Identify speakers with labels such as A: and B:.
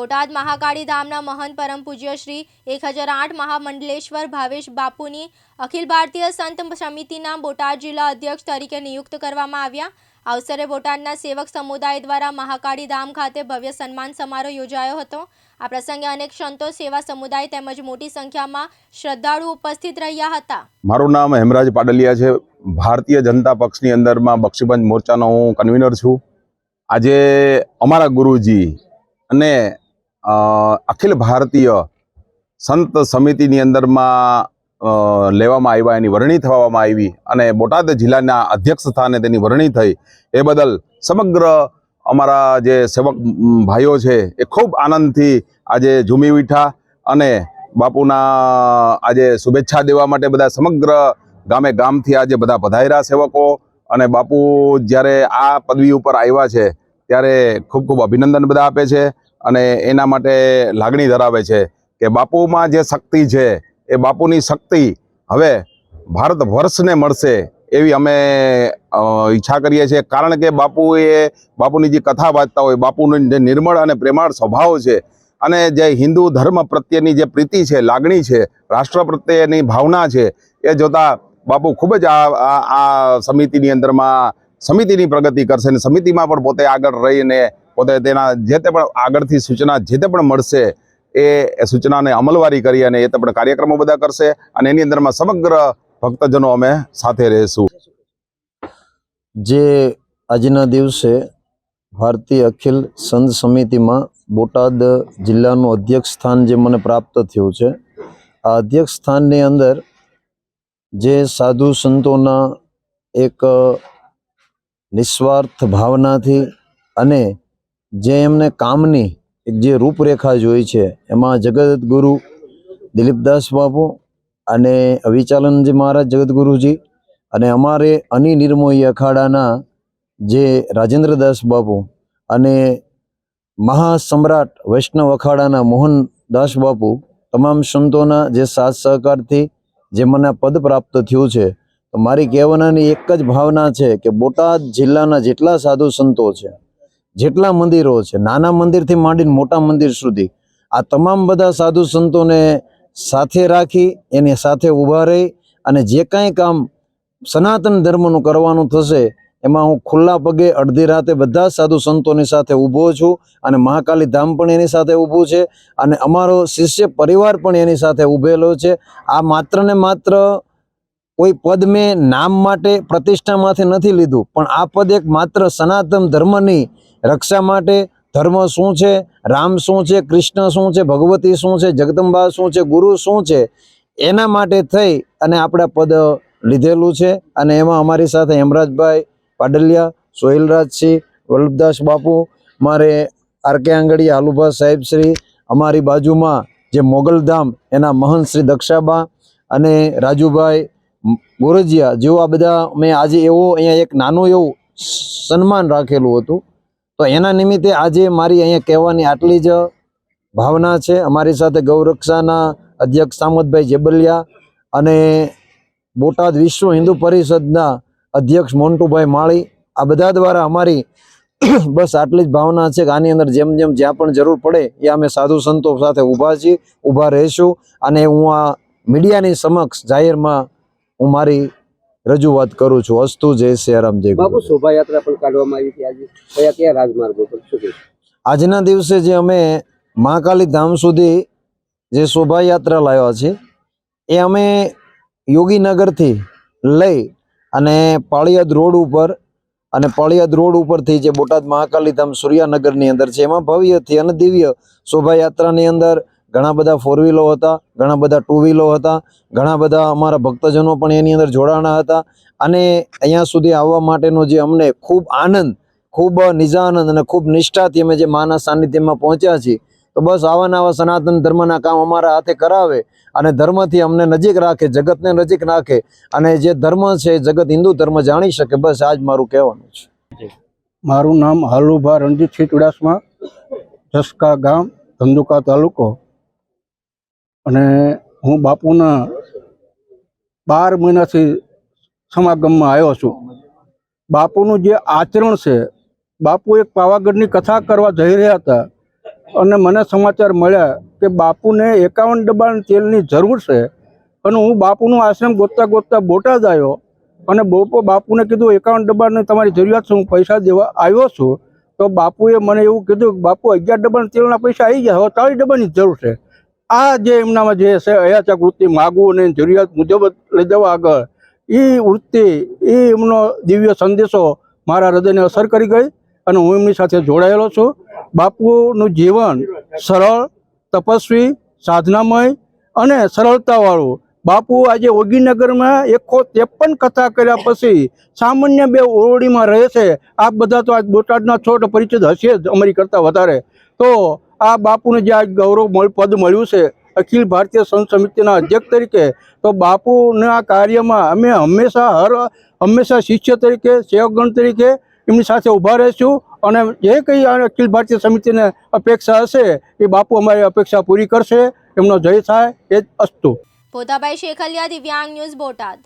A: બોટાદ મહાકાળી ધામના મહંત પરમ પૂજ્ય શ્રી એક હજાર આઠ મહામંડલેશ્વર ભાવેશ બાપુની અખિલ ભારતીય સંત સમિતિના બોટાદ જિલ્લા અધ્યક્ષ તરીકે નિયુક્ત કરવામાં આવ્યા. અવસરે બોટાદના સેવક સમુદાય દ્વારા મહાકાળી ધામ ખાતે ભવ્ય સન્માન સમારોહ યોજાયો હતો. આ પ્રસંગે અનેક સંતો, સેવા સમુદાય તેમજ મોટી સંખ્યામાં શ્રદ્ધાળુ ઉપસ્થિત રહ્યા હતા.
B: મારું નામ હેમરાજ પાડલિયા છે. ભારતીય જનતા પક્ષની અંદરમાં બક્ષીબંધ મોરચાનો હું કન્વીનર છું. આજે અમારા ગુરુજી અને અખિલ ભારતીય સંત સમિતિની અંદરમાં લેવામાં આવ્યા, એની વરણી થવામાં આવી અને બોટાદ જિલ્લાના અધ્યક્ષ સ્થાને તેની વરણી થઈ. એ બદલ સમગ્ર અમારા જે સેવક ભાઈઓ છે, એ ખૂબ આનંદથી આજે ઝૂમી ઉઠ્યા અને બાપુના આજે શુભેચ્છા દેવા માટે બધા સમગ્ર ગામે ગામથી આજે બધા પધાર્યા સેવકો અને બાપુ જ્યારે આ પદવી ઉપર આવ્યા છે, ત્યારે ખૂબ ખૂબ અભિનંદન બધા આપે છે. અને એના માટે લાગણી ધરાવે છે કે બાપુમાં જે શક્તિ છે, એ બાપુની શક્તિ હવે ભારત વર્ષને મળશે એવી અમે ઈચ્છા કરીએ છીએ. કારણ કે બાપુએ, બાપુની જે કથા વાંચતા હોય, બાપુનો જે નિર્મળ અને પ્રેમાળ સ્વભાવ છે અને જે હિન્દુ ધર્મ પ્રત્યેની જે પ્રીતિ છે, લાગણી છે, રાષ્ટ્ર પ્રત્યેની ભાવના છે, એ જોતાં બાપુ ખૂબ જ આ, આ- સમિતિની અંદરમાં સમિતિની પ્રગતિ કરશે અને સમિતિમાં પણ પોતે આગળ રહીને પોતે તેના જે તે પણ આગળથી સૂચના જે તે પણ મળશે એ સૂચનાને અમલવારી કરી અને એ તે પણ કાર્યક્રમો બધા કરશે અને એની અંદરમાં સમગ્ર ભક્તજનો અમે સાથે રહીશું.
C: જે આજના દિવસે ભારતીય અખિલ સંત સમિતિમાં બોટાદ જિલ્લાનું અધ્યક્ષ સ્થાન જે મને પ્રાપ્ત થયું છે, આ અધ્યક્ષ સ્થાનની અંદર જે સાધુ સંતોના એક નિસ્વાર્થ ભાવનાથી અને જે એમને કામની એક જે રૂપરેખા જોઈ છે, એમાં જગતગુરુ દિલીપદાસ બાપુ અને અવિચાલનજી મહારાજ જગતગુરુજી અને અમારે અનિનિર્મોહી અખાડાના જે રાજેન્દ્રદાસ બાપુ અને મહાસમ્રાટ વૈષ્ણવ અખાડાના મોહનદાસ બાપુ તમામ સંતોના જે સાથ સહકારથી જે મને પદ પ્રાપ્ત થયું છે, તો મારી કહેવાનાની એક જ ભાવના છે કે બોટાદ જિલ્લાના જેટલા સાધુ સંતો છે જેટલા મંદિરો છે, નાના મંદિરથી માંડીને મોટા મંદિર સુધી, આ તમામ બધા સાધુ સંતોને સાથે રાખી, એની સાથે ઊભા રહી અને જે કાંઈ કામ સનાતન ધર્મનું કરવાનું થશે, એમાં હું ખુલ્લા પગે અડધી રાતે બધા સાધુ સંતોની સાથે ઊભો છું અને મહાકાલી ધામ પણ એની સાથે ઊભું છે અને અમારો શિષ્ય પરિવાર પણ એની સાથે ઊભેલો છે. આ માત્ર ને માત્ર કોઈ પદ મેં નામ માટે પ્રતિષ્ઠામાંથી નથી લીધું, પણ આ પદ એક માત્ર સનાતન ધર્મની રક્ષા માટે ધર્મ શું છે? રામ શું છે? કૃષ્ણ શું છે? ભગવતી શું છે? જગદંબા શું છે? ગુરુ શું છે? એના માટે થઈ અને આપણે પદ લીધેલું છે. અને એમાં અમારી સાથે હેમરાજભાઈ પાડલિયા સોહિલરાજસિંહ વલ્લભદાસ બાપુ, મારે આરકે હાલુભા સાહેબ શ્રી, અમારી બાજુમાં જે મોગલધામ એના મહંત શ્રી દક્ષાબા અને રાજુભાઈ ગોરજીયા જેઓ આ બધા મેં આજે એવો અહીંયા એક નાનું એવું સન્માન રાખેલું હતું. તો એના નિમિત્તે આજે મારી અહીંયા કહેવાની આટલી જ ભાવના છે. અમારી સાથે ગૌરક્ષાના અધ્યક્ષ સામતભાઈ જેબલિયા અને બોટાદ વિશ્વ હિન્દુ પરિષદના અધ્યક્ષ મોન્ટુભાઈ માળી. આ બધા દ્વારા અમારી બસ આટલી જ ભાવના છે કે આની અંદર જેમ જેમ જ્યાં પણ જરૂર પડે એ અમે સાધુ સંતો સાથે ઊભા છીએ, ઊભા રહીશું. અને હું આ મીડિયાની સમક્ષ જાહેરમાં હું મારી રજૂઆત કરું છું. અસ્તુ જય સિયારામ જય
D: બાપુ શોભાયાત્રા પણ કાઢવામાં આવી હતી આજે. કયા કયા રાજમાર્ગો પર? શું
C: આજના દિવસે જે અમે મહાકાલી ધામ સુધી જે શોભાયાત્રા લાવ્યા છે એ અમે યોગીનગરથી લઈ અને પાળિયાદ રોડ ઉપર અને પાળિયાદ રોડ ઉપરથી જે બોટાદ મહાકાલી ધામ સૂર્યાનગરની અંદર છે એમાં ભવ્યથી અને દિવ્ય શોભાયાત્રાની અંદર ઘણા બધા ફોર વ્હીલો હતા ઘણા બધા ટુ વ્હીલો હતા ઘણા બધા અમારા ભક્તજનો પણ એની અંદર જોડાણા હતા. અને અહીંયા સુધી આવવા માટેનો જે અમને ખૂબ આનંદ ખૂબ નિજાનંદ અને ખૂબ નિષ્ઠાથી અમે જે માના સાનિધ્યમાં પહોંચ્યા છીએ તો બસ આવાના આવા સનાતન ધર્મના કામ અમારા હાથે કરાવે અને ધર્મથી અમને નજીક રાખે જગતને નજીક રાખે અને જે ધર્મ છે એ જગત હિન્દુ ધર્મ જાણી શકે બસ આજ મારું કહેવાનું છે.
E: મારું નામ હાલુભા રણજીતસિંહ ચુડાસમા જસકા ગામ ધંધુકા તાલુકો અને હું બાપુના બાર મહિનાથી સમાગમમાં આવ્યો છું. બાપુનું જે આચરણ છે, બાપુ એક પાવાગઢની કથા કરવા જઈ રહ્યા હતા અને મને સમાચાર મળ્યા કે બાપુને એકાવન ડબ્બા તેલની જરૂર છે અને હું બાપુનું આશ્રમ ગોતતા ગોતતા બોટાદ આવ્યો અને બપો બાપુને કીધું, એકાવન ડબ્બાની તમારી જરૂરિયાત છે, હું પૈસા દેવા આવ્યો છું. તો બાપુએ મને એવું કીધું કે બાપુ, અગિયાર ડબ્બાના તેલના પૈસા આવી ગયા, હવે ચાલીસ ડબ્બાની જરૂર છે. આ જે એમનામાં જે છે, અયાચક વૃત્તિ માગવું અને જરૂરિયાત મુજબ લઈ જવા આગળ એ વૃત્તિ એ એમનો દિવ્ય સંદેશો મારા હૃદયને અસર કરી ગઈ અને હું એમની સાથે જોડાયેલો છું. બાપુનું જીવન સરળ, તપસ્વી, સાધનામય અને સરળતાવાળું. બાપુ આજે ઓગીનગરમાં એકસો ત્રેપન કથા કર્યા પછી સામાન્ય બે ઓરડીમાં રહે છે. આ બધા તો આજ બોટાદના છોટ પરિચિત હશે જ, અમારી કરતાં વધારે. તો આ બાપુને જે આ ગૌરવ પદ મળ્યું છે, અખિલ ભારતીય સંત સમિતિના અધ્યક્ષ તરીકે, તો બાપુના કાર્યમાં અમે હંમેશા હર, હંમેશા શિષ્ય તરીકે, સેવકગણ તરીકે એમની સાથે ઊભા રહીશું અને જે કંઈ અખિલ ભારતીય સમિતિને અપેક્ષા હશે, એ બાપુ અમારી અપેક્ષા પૂરી કરશે. એમનો જય થાય, એ જ અસ્તુ.
A: પોતાભાઈ શેખલિયા, દિવ્યાંગ ન્યૂઝ બોટાદ.